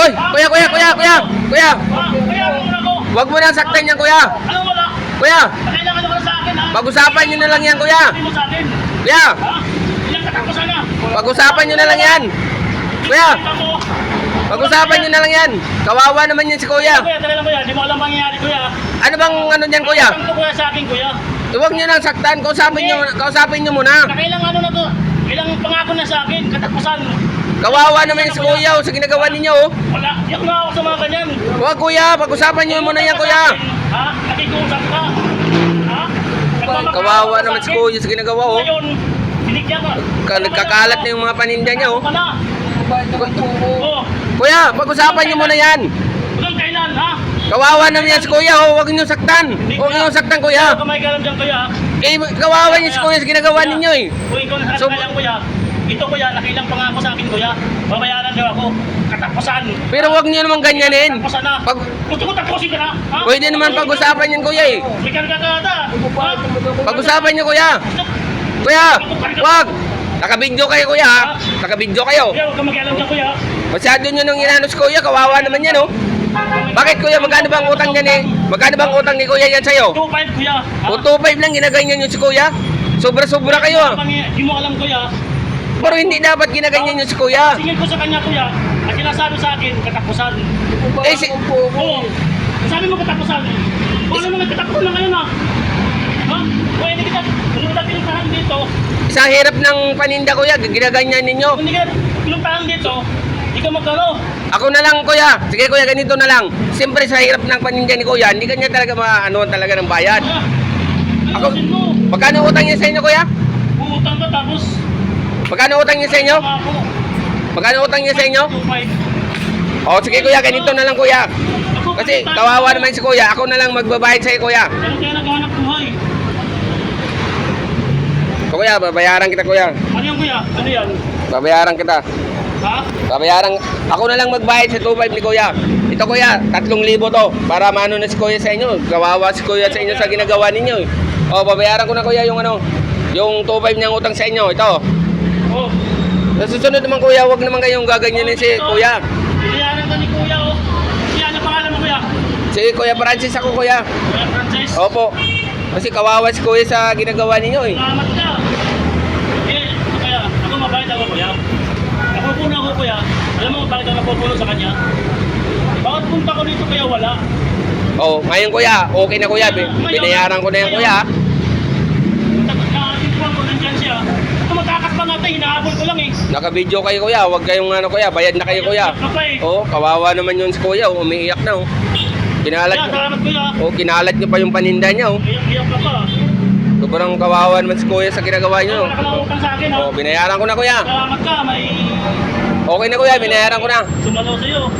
Hoy, kuya, kuya, kuya, kuya, kuya. Mo? Huwag mo nang saktan yan, kuya. Ano wala? Kuya, Kailangan naman sa akin ha? pag-usapan nyo na lang yan, kuya. Mo. Kuya, na? pag-usapan nyo na lang yan. Kuya, mo. pag-usapan nyo na lang yan. Kawawa naman yan si kuya. Kuya, tala lang kuya. Di mo alam mangyayari kuya. Ano bang ano niyan, kuya? Ano kuya sa akin kuya? Huwag nyo nang saktan. Kausapin nyo, kausapin nyo muna. Nakailang ano na to? Ilang pangako na sa akin, katapusan. Kawawa naman si kuya oh, sa ginagawa ninyo. Oh. Wala, yak na ako sa mga ganyan. Huwag kuya, pag-usapan nyo muna yan, kuya. Ha? Nakikusap ka. Ha? Nagmamakaawa Kawawa ka sa naman si akin. kuya sa ginagawa. Oh. Ngayon, binigyan ka. Ka- Nagkakalat na yung mga paninda niya. Oh. Oh, Kuya, pag-usapan nyo muna yan. hanggang kailan ha? Kawawa naman yan si kuya. Oh. Huwag nyo saktan. Huwag nyo saktan, kuya. Huwag ka kalam dyan kuya. Eh, kawawa niya si kuya sa ginagawa ninyo eh. Kung ikaw na So- sa kuya, ito kuya, nakilang pangako sa akin kuya. Babayaran daw ako. Katapusan. Pero huwag nyo naman ganyanin. Katapusan na. Pag, Gusto ko tapusin ka na. Ha? pwede naman pag-usapan yan, kuya eh. May kargagada. Ha? Pag-usapan nyo, kuya. Kuya, wag. Nakabidyo kayo, kuya. ha? Nakabidyo kayo. Kuya, huwag ka mag-alam dyan kuya. Masyado nyo nung inanos, kuya. Kawawa naman yan, oh. Bakit, kuya? Magkano bang utang niya ni... Magkano bang utang ni kuya yan sa'yo? 2.5 kuya. O 2.5 lang, ginaganyan nyo si kuya. Sobra-sobra kayo, ah. Hindi mo alam kuya. Pero hindi dapat ginaganyan nyo si kuya. Singil ko sa kanya kuya. Ang sinasabi sa akin, katapusan. Eh, si... Oo. Sabi mo katapusan. Kung ano naman katapusan na ngayon ha. Ha? Kung hindi kita, hindi kita pinuntahan dito, Sa hirap ng paninda, kuya, ginaganyan ninyo. kung hindi kita pinuntahan dito, hindi ka magkano. Ako na lang, kuya. Sige, kuya, ganito na lang. Siyempre, sa hirap ng paninda ni kuya, hindi kanya talaga maano talaga ng bayad. Ha? Ako- Ayusin mo. Magkano utang niya sa inyo, kuya? Uutang ka tapos. Magkano utang niya sa inyo? Magkano utang niya sa inyo? 2.5. O, sige, kuya, ganito na lang, kuya. Kasi kawawa naman si kuya. Ako na lang magbabayad sa'yo, kuya. Ano kaya naghahanap buhay? O, kuya, babayaran kita, kuya. Ano yung kuya? Ano yan? Babayaran kita. Ha? Babayaran. Ako na lang magbayad sa 2.5 ni kuya. Ito, kuya, 3,000 to. Para maano na si kuya sa inyo. Kawawa si kuya sa inyo sa ginagawa ninyo. O, babayaran ko na, kuya, yung ano, yung 2.5 niyang utang sa inyo. Ito. Sa susunod naman, kuya, wag naman kayong gaganyanin si kuya. Binayaran ka ni kuya oh. Yan ang pangalan mo kuya. Si Kuya Francis ako, kuya. Kuya Francis. Opo. Kasi kawawa si kuya sa ginagawa ninyo eh. Salamat ka. Eh, kaya ako mabait ako kuya. Napupuno ako kuya. Alam mo bakit ako napupuno sa kanya? Bakit punta ko dito kaya wala? Oh, ngayon kuya, okay na kuya. Bi- Binayaran ko na yan kuya. Nakatipuan ko nandyan siya. Ito matakas pa natin, hinahabol ko lang eh. Naka-video kayo kuya. Huwag kayong ano kuya, bayad na kayo kuya. Oh, kawawa naman yun si kuya. Oh, umiiyak na oh. Kinalat salamat kuya. Oh, kinalat niyo pa yung paninda niya oh. Iyak-iyak ka pa. Sobrang kawawa naman si kuya sa ginagawa niyo. Sa ha. Oh, binayaran ko na kuya. Salamat ka, may Okay na kuya, binayaran ko na. sumalo sa'yo.